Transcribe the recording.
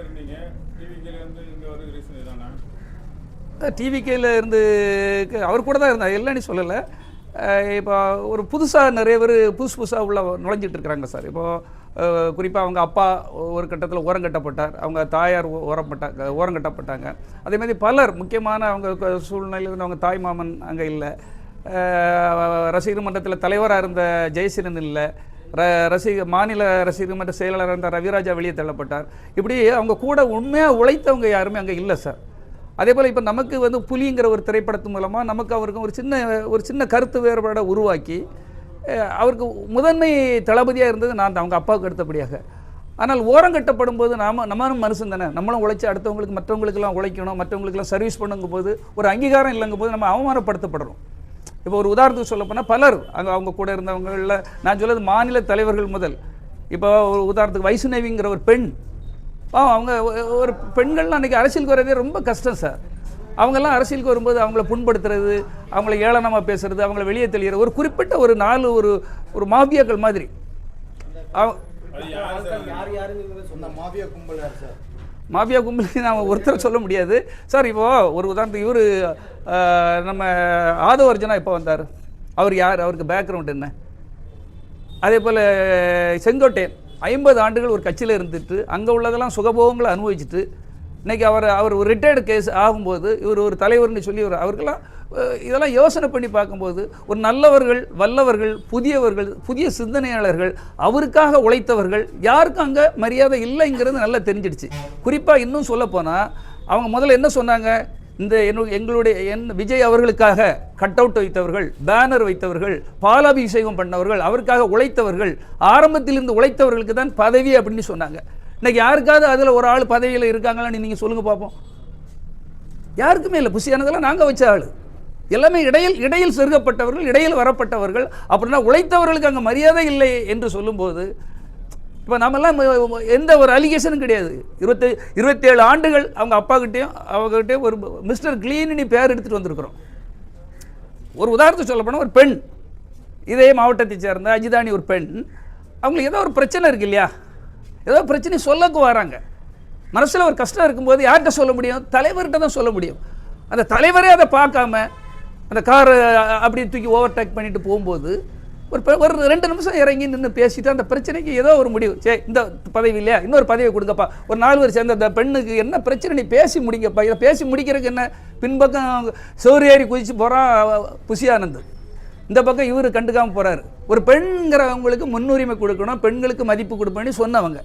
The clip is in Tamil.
இருந்தீங்க? இருந்து டிவிகேல இருந்து அவர் கூட தான் இருந்தார். இல்லைன்னு சொல்லலை. இப்போ ஒரு புதுசாக நிறைய பேர் புதுசு புதுசாக உள்ள நுழைஞ்சிட்டு இருக்கிறாங்க சார். இப்போது குறிப்பாக அவங்க அப்பா ஒரு கட்டத்தில் ஓரங்கட்டப்பட்டார் அவங்க தாயார் ஓ- ஓரப்பட்டாங்க ஓரங்கட்டப்பட்டாங்க அதே மாதிரி பலர் முக்கியமான அவங்க க- சூழ்நிலையில் அவங்க தாய் மாமன் அங்கே இல்லை. ரசிகர் மன்றத்தில் தலைவராக இருந்த ஜெயசிரன் இல்லை. ரசிக மாநில ரசிகர் மன்ற செயலாளர் இருந்த ரவிராஜா வெளியே தள்ளப்பட்டார். இப்படி அவங்க கூட உண்மையாக உழைத்தவங்க யாருமே அங்கே இல்லை சார் அதே போல் இப்போ நமக்கு வந்து புலிங்கிற ஒரு திரைப்படத்து மூலமாக நமக்கு அவருக்கு ஒரு சின்ன ஒரு சின்ன கருத்து வேறுபாடை உருவாக்கி அவருக்கு முதன்மை தளபதியாக இருந்தது நான் தான் அவங்க அப்பாவுக்கு அடுத்தபடியாக. ஆனால் ஓரம் கட்டப்படும் போது நாம நம்மளும் மனுஷன் தானே. நம்மளும் உழைச்சி அடுத்தவங்களுக்கு மற்றவங்களுக்கெல்லாம் உழைக்கணும் மற்றவங்களுக்கெல்லாம் சர்வீஸ் பண்ணுங்கும் போது ஒரு அங்கீகாரம் இல்லைங்கும் போது நம்ம அவமானப்படுத்தப்படுறோம். இப்போ ஒரு உதாரணத்துக்கு சொல்ல போனால் பலர் அங்கே அவங்க கூட இருந்தவங்களில் நான் சொல்றது மாநில தலைவர்கள் முதல். இப்போ ஒரு உதாரணத்துக்கு வைஷ்ணவிங்கிற ஒரு பெண். பாவம் அவங்க ஒரு பெண்கள்லாம் அன்றைக்கி அரசியலுக்கு வரதே ரொம்ப கஷ்டம் சார். அவங்கெல்லாம் அரசியலுக்கு வரும்போது அவங்கள புண்படுத்துறது அவங்கள ஏளனமாக பேசுறது அவங்கள வெளியே தெளிகிற ஒரு குறிப்பிட்ட ஒரு நாலு ஒரு ஒரு மாபியாக்கள் மாதிரி. அவ- மாஃபியா கும்பல் கும்பலுக்கு நாம் ஒருத்தரை சொல்ல முடியாது. சார் இப்போ ஒரு உதாரணத்துக்கு இவர் நம்ம ஆதவர்ஜனா இப்போ வந்தார்? அவர் யார்? அவருக்கு பேக்ரவுண்ட் என்ன? அதே போல் செங்கோட்டையன் ஐம்பது ஆண்டுகள் ஒரு கட்சியில் இருந்துட்டு அங்கே உள்ளதெல்லாம் சுகபோகங்களை அனுபவிச்சுட்டு இன்றைக்கி அவர் அவர் ஒரு ரிட்டையர்டு கேஸ் ஆகும்போது இவர் ஒரு தலைவர்னு சொல்லி ஒரு அவருக்கெல்லாம் இதெல்லாம் யோசனை பண்ணி பார்க்கும்போது ஒரு நல்லவர்கள் வல்லவர்கள் புதியவர்கள் புதிய சிந்தனையாளர்கள் அவருக்காக உழைத்தவர்கள் யாருக்கும் அங்கே மரியாதை இல்லைங்கிறது நல்லா தெரிஞ்சிடுச்சு. குறிப்பாக இன்னும் சொல்லப்போனால் அவங்க முதல்ல என்ன சொன்னாங்க? இந்த எங்களுடைய என் விஜய் அவர்களுக்காக கட் அவுட் வைத்தவர்கள் பேனர் வைத்தவர்கள் பாலாபிஷேகம் பண்ணவர்கள் அவருக்காக உழைத்தவர்கள் ஆரம்பத்திலிருந்து உழைத்தவர்களுக்கு தான் பதவி அப்படின்னு சொன்னாங்க. இன்னைக்கு யாருக்காவது அதில் ஒரு ஆள் பதவியில் இருக்காங்களான்னு நீங்கள் சொல்லுங்க பார்ப்போம் யாருக்குமே இல்லை. புசியானதெல்லாம் நாங்கள் வச்ச ஆள். எல்லாமே இடையில் இடையில் செருகப்பட்டவர்கள் இடையில் வரப்பட்டவர்கள். அப்படின்னா உழைத்தவர்களுக்கு அங்கே மரியாதை இல்லை என்று சொல்லும்போது இப்போ நாமெல்லாம் எந்த ஒரு அலிகேஷனும் கிடையாது. இருபத்தி இருபத்தேழு ஆண்டுகள் அவங்க அப்பாக்கிட்டேயும் அவங்ககிட்டயும் ஒரு மிஸ்டர் கிளீனினி பேர் எடுத்துகிட்டு வந்திருக்கிறோம். ஒரு உதாரணத்துக்கு சொல்லப்போனால் ஒரு பெண். இதே மாவட்டத்தை சேர்ந்த அஜிதானி ஒரு பெண். அவங்களுக்கு ஏதோ ஒரு பிரச்சனை இருக்கு இல்லையா? ஏதோ பிரச்சனை சொல்லக்கு வராங்க. மனசில் ஒரு கஷ்டம் இருக்கும்போது யார்கிட்ட சொல்ல முடியும்? தலைவர்கிட்ட தான் சொல்ல முடியும். அந்த தலைவரே அதை பார்க்காம அந்த காரு அப்படி தூக்கி ஓவர்டேக் பண்ணிட்டு போகும்போது ஒரு ஒரு ரெண்டு நிமிஷம் இறங்கி நின்று பேசிட்டு அந்த பிரச்சனைக்கு ஏதோ ஒரு முடிவு. சே இந்த பதவி இல்லையா? இன்னொரு பதவி கொடுங்கப்பா. ஒரு நாலு பேர் சேர்ந்த அந்த பெண்ணுக்கு என்ன பிரச்சனை? நீ பேசி முடிங்கப்பா. இதை பேசி முடிக்கிறதுக்கு என்ன? பின்பக்கம் சௌரியாரி குதிச்சு போகிறான் புசியானந்த். இந்த பக்கம் இவர் கண்டுக்காமல் போகிறாரு ஒரு பெண்கிறவங்களுக்கு முன்னுரிமை கொடுக்கணும் பெண்களுக்கு மதிப்பு கொடுப்பேன்னு சொன்னவங்க.